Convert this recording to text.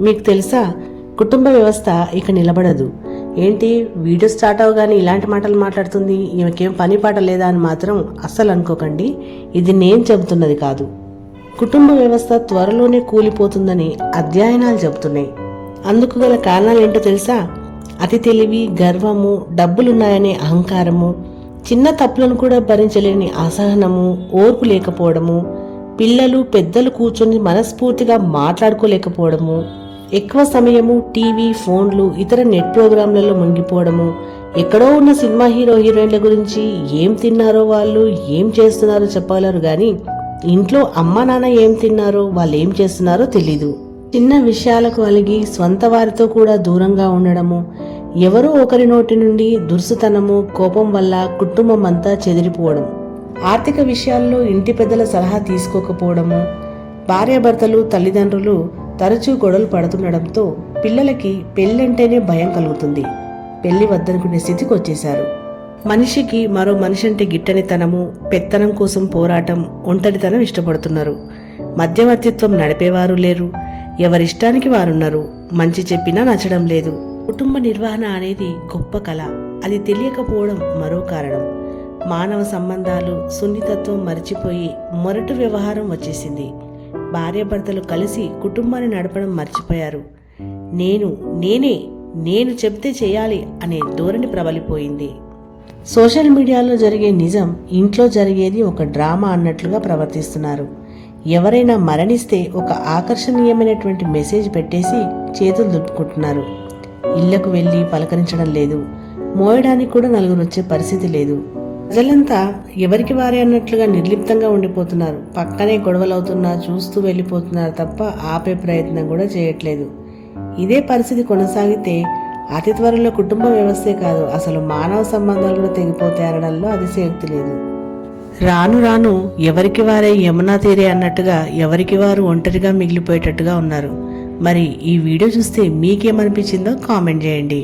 మీకు తెలుసా? కుటుంబ వ్యవస్థ ఇక నిలబడదు. ఏంటి? వీడియో స్టార్ట్ అవగానే ఇలాంటి మాటలు మాట్లాడుతుంది. ఈమెకేం పని పాట లేదా అని మాత్రం అస్సలు అనుకోకండి. ఇది నేను చెబుతున్నది కాదు. కుటుంబ వ్యవస్థ త్వరలోనే కూలిపోతుందని అధ్యయనాలు చెబుతున్నాయి. అందుకు గల కారణాలు ఏంటో తెలుసా? అతి తెలివి గర్వము డబ్బులున్నాయనే అహంకారము చిన్న తప్పులను కూడా భరించలేని అసహనము ఓర్పు లేకపోవడము పిల్లలు పెద్దలు కూర్చొని మనస్ఫూర్తిగా మాట్లాడుకోలేకపోవడము ఎక్కువ సమయము టీవీ ఫోన్లు ఇతర నెట్ ప్రోగ్రాంలలో మునిగిపోవడము. ఎక్కడో ఉన్న సినిమా హీరో హీరోయిన్ల గురించి ఏం తిన్నారో వాళ్ళు ఏం చేస్తున్నారో చెప్పగలరు కానీ ఇంట్లో అమ్మ నాన్న ఏం తిన్నారో వాళ్ళు ఏం చేస్తున్నారో తెలీదు. చిన్న విషయాలకు అలిగి స్వంత వారితో కూడా దూరంగా ఉండడము ఎవరో ఒకరి నోటి నుండి దుర్సుతనము కోపం వల్ల కుటుంబం అంతా చెదిరిపోవడం ఆర్థిక విషయాల్లో ఇంటి పెద్దల సలహా తీసుకోకపోవడము భార్యాభర్తలు తల్లిదండ్రులు తరచూ గొడవలు పడుతుండడంతో పిల్లలకి పెళ్ళంటేనే భయం కలుగుతుంది. పెళ్ళి వద్దనుకునే స్థితికి వచ్చేశారు. మనిషికి మరో మనిషి అంటే గిట్టనితనము పెత్తనం కోసం పోరాటం ఒంటరితనం ఇష్టపడుతున్నారు. మధ్యవర్తిత్వం నడిపేవారు లేరు. ఎవరిష్టానికి వారున్నారు. మంచి చెప్పినా నచ్చడం లేదు. కుటుంబ నిర్వహణ అనేది గొప్ప కళ. అది తెలియకపోవడం మరో కారణం. మానవ సంబంధాలు సున్నితత్వం మరిచిపోయి మొరటు వ్యవహారం వచ్చేసింది. భార్యాభర్తలు కలిసి కుటుంబాన్ని నడపడం మర్చిపోయారు. నేను నేనే నేను చెప్తే చేయాలి అనే ధోరణి ప్రబలిపోయింది. సోషల్ మీడియాలో జరిగే నిజం ఇంట్లో జరిగేది ఒక డ్రామా అన్నట్లుగా ప్రవర్తిస్తున్నారు. ఎవరైనా మరణిస్తే ఒక ఆకర్షణీయమైనటువంటి మెసేజ్ పెట్టేసి చేతులు దుట్టుకుంటున్నారు ఇళ్ళకు వెళ్ళి పలకరించడం లేదు. మోయడానికి కూడా నలుగురు వచ్చే పరిస్థితి లేదు. ప్రజలంతా ఎవరికి వారే అన్నట్లుగా నిర్లిప్తంగా ఉండిపోతున్నారు. పక్కనే గొడవలవుతున్నా చూస్తూ వెళ్ళిపోతున్నారు తప్ప ఆపే ప్రయత్నం కూడా చేయట్లేదు. ఇదే పరిస్థితి కొనసాగితే అతి త్వరలో కుటుంబ వ్యవస్థే కాదు అసలు మానవ సంబంధాలు కూడా తెగిపోతాయి అనడంలో అతిశయోక్తి లేదు. రాను రాను ఎవరికి వారే యమునా తీరే అన్నట్టుగా ఎవరికి వారు ఒంటరిగా మిగిలిపోయేటట్టుగా ఉన్నారు. మరి ఈ వీడియో చూస్తే మీకేమనిపించిందో కామెంట్ చేయండి.